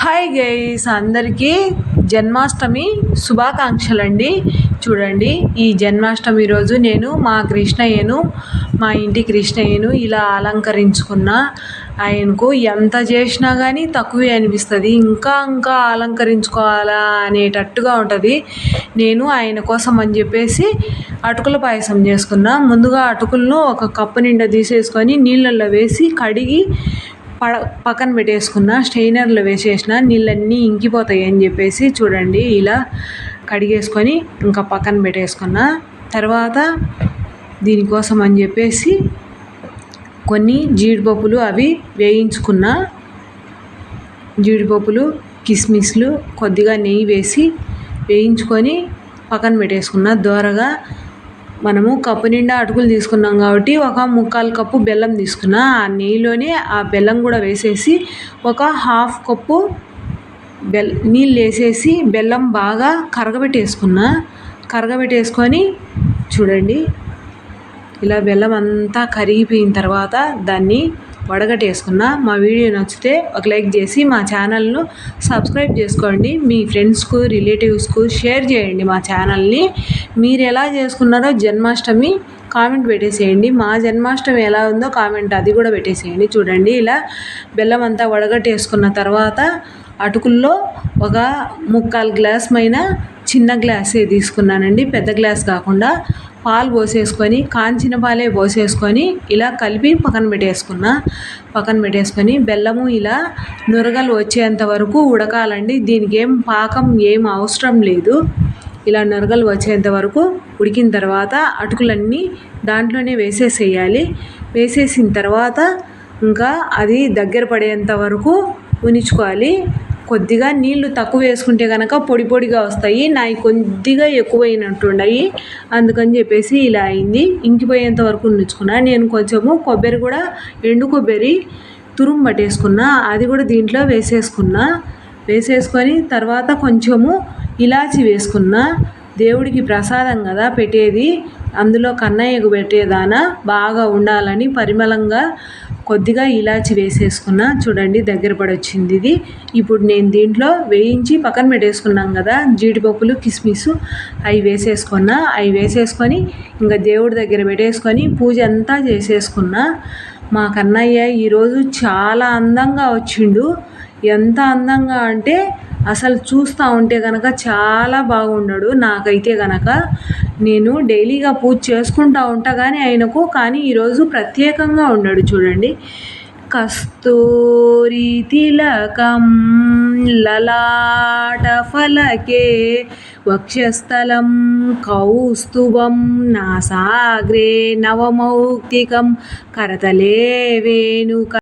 Hi guys అందరికీ జన్మాష్టమి శుభాకాంక్షలు అండి చూడండి ఈ జన్మాష్టమి రోజు నేను మా కృష్ణయ్యను మా ఇంటి కృష్ణయ్యను ఇలా అలంకరించుకున్న ఆయనకు ఎంత చేసినా కానీ తక్కువే అనిపిస్తుంది. ఇంకా ఇంకా అలంకరించుకోవాలా అనేటట్టుగా ఉంటుంది. నేను ఆయన కోసం అని చెప్పేసి అటుకుల పాయసం చేసుకున్నా. ముందుగా అటుకులను ఒక కప్పు నిండా తీసేసుకొని నీళ్ళల్లో వేసి కడిగి పడ పక్కన పెట్టేసుకున్న స్టెయినర్లో వేసేసిన నీళ్ళన్నీ ఇంకిపోతాయి అని చెప్పేసి చూడండి. ఇలా కడిగేసుకొని ఇంకా పక్కన పెట్టేసుకున్న. తర్వాత దీనికోసం అని చెప్పేసి కొన్ని జీడిపప్పులు అవి వేయించుకున్న జీడిపప్పులు కిస్మిస్లు కొద్దిగా నెయ్యి వేసి వేయించుకొని పక్కన పెట్టేసుకున్న దోరగా మనము కప్పు నిండా అటుకులు తీసుకున్నాం కాబట్టి ఒక ముక్కాలు కప్పు బెల్లం తీసుకున్న ఆ నెయ్యిలోనే ఆ బెల్లం కూడా వేసేసి ఒక హాఫ్ కప్పు బెల్ నీళ్ళు వేసేసి బెల్లం బాగా కరగబెట్టేసుకున్న. కరగబెట్టేసుకొని చూడండి ఇలా బెల్లం అంతా కరిగిపోయిన తర్వాత దాన్ని వడగట్టేసుకున్న మా వీడియో నచ్చితే ఒక లైక్ చేసి మా ఛానల్ను సబ్స్క్రైబ్ చేసుకోండి. మీ ఫ్రెండ్స్కు రిలేటివ్స్కు షేర్ చేయండి మా ఛానల్ని. మీరు ఎలా చేసుకున్నారో జన్మాష్టమి కామెంట్ పెట్టేసేయండి. మా జన్మాష్టమి ఎలా ఉందో కామెంట్ అది కూడా పెట్టేసేయండి. చూడండి ఇలా బెల్లం అంతా వడగట్టేసుకున్న తర్వాత అటుకుల్లో ఒక ముక్కాలు గ్లాస్ పైన చిన్న గ్లాసే తీసుకున్నానండి. పెద్ద గ్లాస్ కాకుండా పాలు పోసేసుకొని కాంచిన పాలే పోసేసుకొని ఇలా కలిపి పక్కన పెట్టేసుకున్న. పక్కన పెట్టేసుకొని బెల్లము ఇలా నురగలు వచ్చేంత వరకు ఉడకాలండి. దీనికి ఏం పాకం ఏం అవసరం లేదు. ఇలా నురగలు వచ్చేంత వరకు ఉడికిన తర్వాత అటుకులన్నీ దాంట్లోనే వేసేసేయాలి. వేసేసిన తర్వాత ఇంకా అది దగ్గర పడేంత వరకు ఉనిచుకోవాలి కొద్దిగా నీళ్ళు తక్కువ వేసుకుంటే కనుక పొడి పొడిగా వస్తాయి. నాయి కొద్దిగా ఎక్కువైనట్టున్నాయి అందుకని చెప్పేసి ఇలా అయింది. ఇంకిపోయేంత వరకు నుంచుకున్నా నేను కొంచెము కొబ్బరి కూడా ఎండు కొబ్బరి తురుము పట్టేసుకున్నా. అది కూడా దీంట్లో వేసేసుకున్నా. వేసేసుకొని తర్వాత కొంచెము ఇలాచి వేసుకున్నా. దేవుడికి ప్రసాదం కదా పెట్టేది. అందులో కన్నయ్యకు పెట్టేదాన బాగా ఉండాలని పరిమళంగా కొద్దిగా ఇలాచి వేసేసుకున్న. చూడండి దగ్గర పడొచ్చింది ఇది. ఇప్పుడు నేను దీంట్లో వేయించి పక్కన పెట్టేసుకున్నాం కదా జీడిపప్పులు కిస్మిస్ అవి వేసేసుకున్న. అవి వేసేసుకొని ఇంకా దేవుడి దగ్గర పెట్టేసుకొని పూజ అంతా చేసేసుకున్న. మా కన్నయ్య ఈరోజు చాలా అందంగా వచ్చిండు. ఎంత అందంగా అంటే అసలు చూస్తూ ఉంటే కనుక చాలా బాగున్నాడు నాకైతే కనుక నేను డైలీగా పూజ చేసుకుంటూ ఉంటా కానీ ఆయనకు కానీ ఈరోజు ప్రత్యేకంగా ఉన్నాడు చూడండి. కస్తూరి తిలకం లలాట ఫలకే వక్షస్థలం కౌస్తుభం నాసాగ్రే నవమౌక్తికం కరతలే వేణుక